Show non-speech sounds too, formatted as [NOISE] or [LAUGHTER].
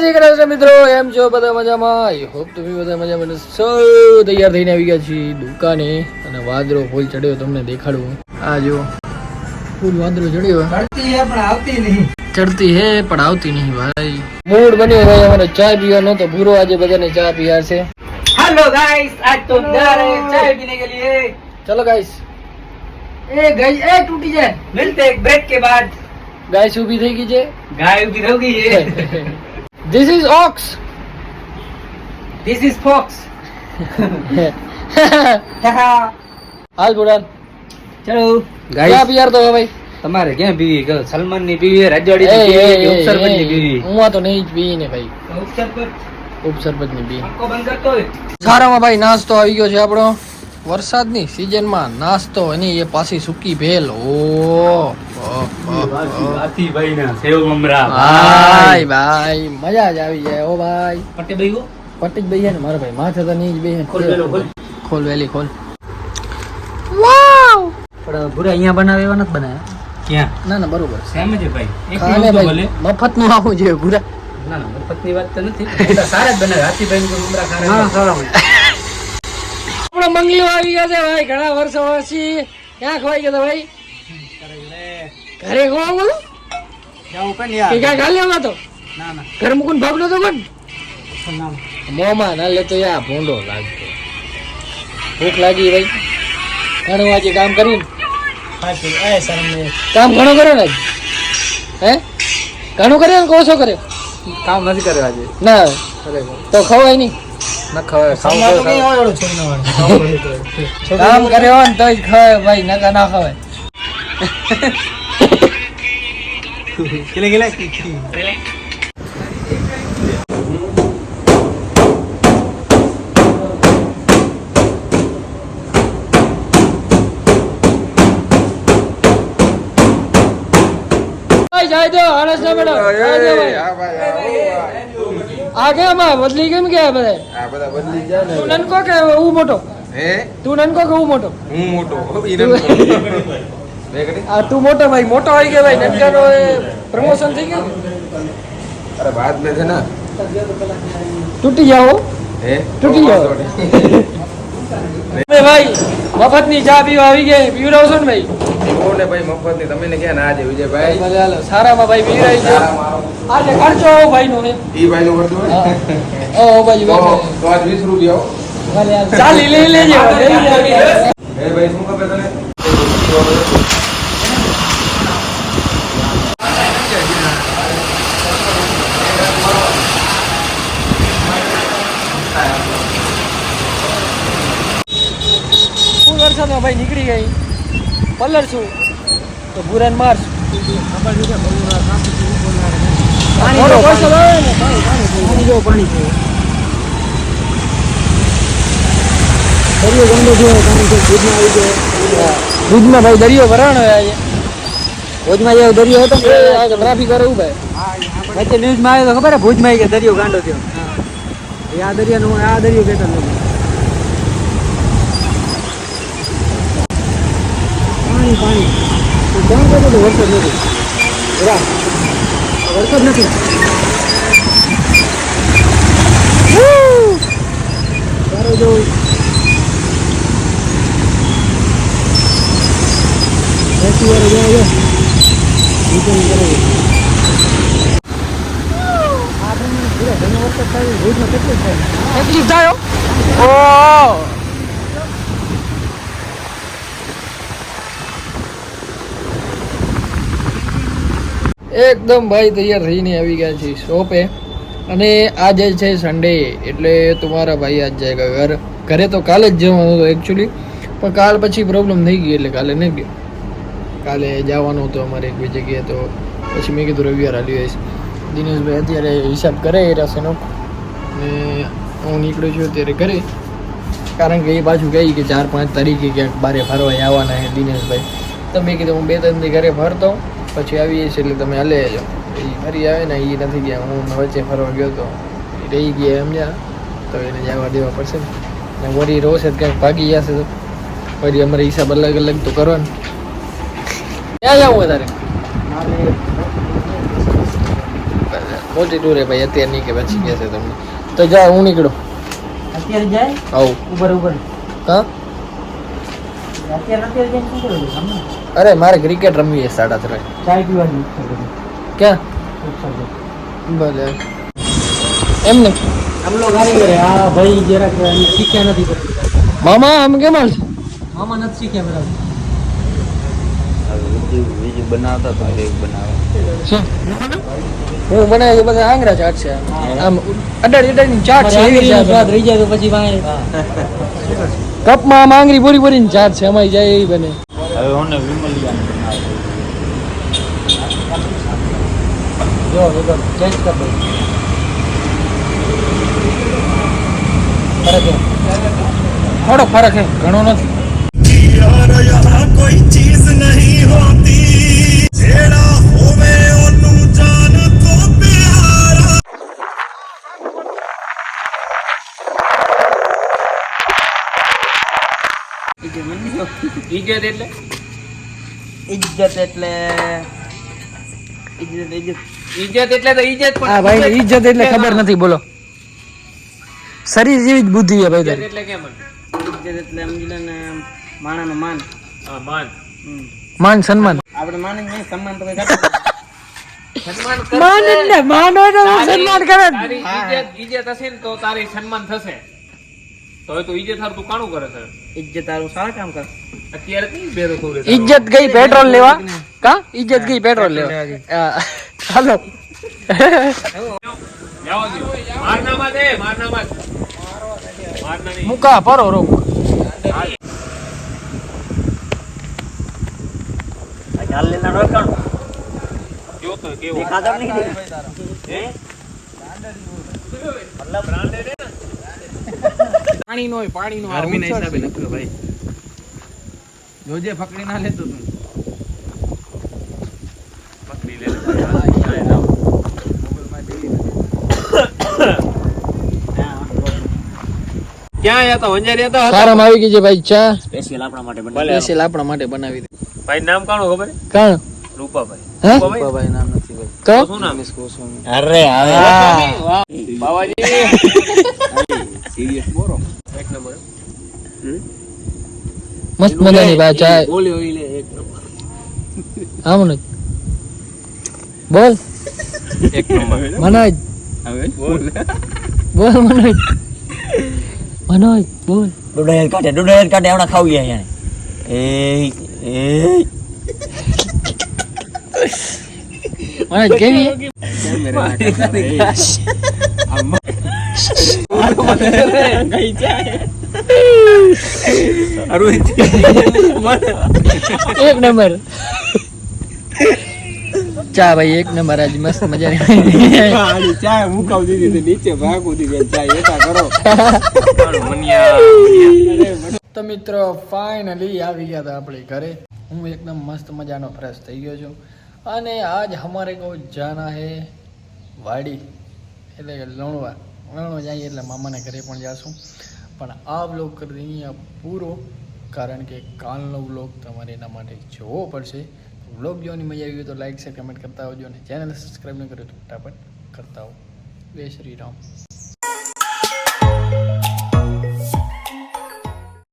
શ્રી કૃષ્ણ મિત્રો એમ છો બધા મજામાં? આઈ હોપ તમે બધા મજામાં સૌ તૈયાર થઈને આવી ગયા છીએ દુકાને. અને વાદરો ફૂલ ચડ્યો તમને દેખાડું. આ જો ફૂલ વાદરો ચડ્યો. ચડતી હે પણ આવતી નહીં. ભાઈ. મૂડ બન્યો ભાઈ અમારે ચા પીવાનો તો ભૂરો આજે બધાને ચા પીવા છે હેલો ગાઈસ આજ તો ચાય પીને કે ચલો ગાઈસ એ ગઈ એ તૂટી જાય. મિલતે એક બ્રેક કે બાદ. ગાય ઊભી થઈ ગઈ છે? ગાય ઊભી થઈ ગઈ છે. [LAUGHS] This is ox. This is fox. [LAUGHS] હાલ બોડાલ ચલો. ગાઈસ ક્યાં પિયર તો ભાઈ? તમારે ક્યાં પીવી કે સલમાનની પીવી રાજવાડી ની પીવી કે ઉપસરપતની પીવી હું તો નહીં પીવી ને ભાઈ. ઉપસરપત ઉપસરપતની પીવી બંધ કરતો હોય. સારામાં ભાઈ નાસ્તો આવી ગયો છે આપણો. વરસાદની સિઝનમાં નાસ્તો એની એ પાછી સૂકી ભેલ. ઓ. ભાઈ ના ભાઈ ભાઈ મજા જ આવી જાય ઓ ભાઈ. પટેક ભાઈ ને મારા ભાઈ માથે તો નહીં જ બે ખોલ વેલો, ખોલ. ખોલ પણ ભૂરા અહીંયા બનાવે એવા નથી બનાવ્યા? ક્યાં? ના ના બરોબર. સેમ ભાઈ? ખાને ભાઈ મફતનું આવું જોઈએ ના ના ના મફતની વાત તો નથી. સારા જ બનાવે. હાથીભાઈ નું મમરા ખારા આપણો મંગલો આવી ગયા છે ભાઈ ઘણા વર્ષો પછી. ક્યાં ખવાઈ ગયા ભાઈ? ઘરે ખવા બોલો ક્યાં તો ઘર મોમાં ના લેતો યા ભૂંડો લાગતો. ભૂખ લાગી ભાઈ. ઘણું આજે કામ કર્યું કામ ઘણું કર્યો ને હે? ઘણું કર્યો ને કોશો કર્યો? કામ નથી કર્યો આજે. ના. તો ખવાય નહીં. ન ખવાય કામ કર્યો ને તોય ખવાય ભાઈ નકા ના ખવાય કેલે કેલે ભાઈ જાય તો હરસ ના મેડમ આવજો ભાઈ. આ કેમ આ બદલી કેમ ગયા બધા આ બધા બદલી ગયા ને તું નનકો કે હું મોટો હે તું નનકો કે હું મોટો હું મોટો. આ તું મોટો ભાઈ મોટો આવી ગયો ભાઈ નનકાનો પ્રમોશન થઈ ગયું અરે બાદ में છે ને તૂટી જાઓ હે તૂટી જાઓ. ભાઈ મફતની ચા પીવા આવી ગઈ પીવડાવશો ને ભાઈ? ને ભાઈ મફતની તમે ક્યાં ના છે વિજયભાઈ ભલે હાલો સારામાં ભાઈ પીવડાવી છે આજે ખર્ચો ભાઈ નો ઈ ભાઈ નું ખર્ચો ઓ ભાઈ તો આજ વીસ રૂપિયા ભલે ચાલી લઈ લેજે ભાઈ શું ખબર તને ફૂલ વરસાદમાં ભાઈ નીકળી ગઈ પલર છું તો ભૂરાન મારશ મોટો વરસાદ આવે ને પાણી જો પાણી છે દરિયો ગંદો થયો પાણી છે તો આવી ગયો. ભુજમાં ભાઈ દરિયો ભરાણો ભુજમાં જે દરિયો હતો ટ્રાફિક વાળા ઊભા વચ્ચે ન્યૂઝમાં આવ્યો તો ખબર ભુજમાં દરિયો ગાંડો થયો. આ દરિયાનો આ દરિયો કહેતા લોકો પાણી પાણી તો કેમ કહેતો તો વરસાદ નથી રા વરસાદ નથી તારો જો એસી વાળો જાય કેટલું થાય તકલીફ થાય. ઓ એકદમ ભાઈ તૈયાર થઈને આવી ગયા છે શોપે. અને આજે છે સન્ડે એટલે તમારા ભાઈ આજ જાય ઘર. ઘરે તો કાલે જ જવાનું હતું એકચ્યુઅલી પણ કાલ પછી પ્રોબ્લેમ થઈ ગઈ એટલે કાલે નહીં ગયો. કાલે જવાનું હતું અમારે એક બી જગ્યાએ તો પછી મેં કીધું રવિવાર હાલી આવીશ. દિનેશભાઈ અત્યારે હિસાબ કરે એ રસેનો ને હું નીકળ્યો છું અત્યારે ઘરે. કારણ કે એ પાછું કહી કે ચાર પાંચ તારીખે ક્યાંક બારે ફરવા આવવાના છે દિનેશભાઈ. તો મેં કીધું હું બે ત્રણ ઘરે ફરતો. પછી આવીએ છીએ એટલે તમે હાલે જો ફરી આવે ને એ નથી ગયા. હું વચ્ચે ફરવા ગયો તો રહી ગયા સમજ્યા તો એને જવા દેવા પડશે ને. ને વળી રોશે ક્યાંક ભાગી જશે તો. ફરી અમારે હિસાબ અલગ અલગ તો કરવાનો. ક્યાં જવું વધારે? મોટી ટૂર ભાઈ અત્યારે નહીં કે પછી કહેશે તમને. તો જા હું નીકળું. અત્યારે જાય? આવું. ઉપર ઉપર હા અત્યારે અત્યારે જઈને શું કરેલું સામે અરે મારે ક્રિકેટ રમવી છે સાડા ત્રણ. ચાય પીવાની ક્યાં? ભલે. એમ ને? કરે. આ ભાઈ જરાક શીખ્યા નથી મામા આમ કેમ છે મામા નથી શીખ્યા બરાબર બીજું બનાવતા તો એક બનાવે શું હું બનાવ્યું બધા આંગળા ચાટ છે. આમ અડાડી અડાડી ચાટ છે એવી સ્વાદ રહી જાય તો પછી વાંહે. કપમાં આમ આંગળી પૂરી પૂરીને ચાટ છે અમારી જાય એવી બને. હવે હું ને વિમલિયા બનાવે જો જો ચેન્જ કર દો ફરક ઇજ્જત એટલે? ઇજ્જત એટલે ઇજ્જત ઇજ્જત ઇજ્જત એટલે તો ઇજ્જત પણ હા ભાઈ ઇજ્જત એટલે ખબર નથી બોલો. શરીર જેવી જ બુદ્ધિ છે ભાઈ એટલે કેમ ઇજ્જત એટલે સમજી લે ને માણાનું માન. હા માન. માન સન્માન. આપણે માન જ નહીં સન્માન તો કઈ માન ને માન તો સન્માન કરે ઇજ્જત ઇજ્જત હશે ને તો તારી સન્માન થશે. તો હવે તું ઇજ્જત હાર તું કાણું કરે છે? તારું સારા કામ કર? અત્યારે કઈ બેરો થોડે ઇજ્જત ગઈ પેટ્રોલ લેવા? કા? ઇજ્જત ગઈ પેટ્રોલ લેવા? હાલો. મારનામાં દે મારનામાં મારના નહીં મુકા પરો રો જો તો કેવો. હે? બ્રાન્ડેડ પાણી નો પાણી નો ગરમીના હિસાબે નખ્યો ભાઈ. જોજે ફકડી ના લેતો તું. પકડી લે. ક્યાં હતા વંજારી હતા સારામાં આવી ગઈ છે ભાઈ ચા. સ્પેશિયલ આપણા માટે ભલે સ્પેશિયલ આપણા માટે બનાવી દે. ભાઈ નામ કાણો ખબર? કાણ? રૂપાભાઈ. રૂપાભાઈ? નામ નથી ભાઈ. તો શું નામ? અરે વાહ. બાવાજી. [LAUGHS] સિરિયસ બોરો. એક નંબર મસ્ત મજાની ભાઈ ચા બોલી હોય લે એક આમ ને બોલ એક નંબર મનોજ હવે બોલ બોલ મનોજ મનોજ બોલ ડોડાયર કાઢે ડોડાયર કાઢે હમણાં ખાવ ગયા અહીંયા એ એ મનોજ કેવી એક નંબર. ચા ભાઈ એક નંબર આજ મસ્ત મજાની ચા મુકાવ દીધી નીચે ઉધી ગયા ચા એટા કરો. તો મિત્રો ફાઇનલી આવી ગયા હતા આપણે ઘરે. હું એકદમ મસ્ત મજાનો ફ્રેશ થઈ ગયો છું. અને આજ હમારે કહું જાના હે વાડી એટલે કે લણવા. લણવા જઈએ એટલે મામાના ઘરે પણ જાશું. પણ આ બ્લોગ કરી અહીંયા પૂરો, કારણ કે કાલનો બ્લોગ તમારે એના માટે જોવો પડશે. બ્લોગ જોવાની મજા આવી હોય તો લાઇક શેર કમેન્ટ કરતા આવજો અને ચેનલ સબસ્ક્રાઈબ ન કર્યો તો ફટાફટ કરતા આવો. જય શ્રી રામ.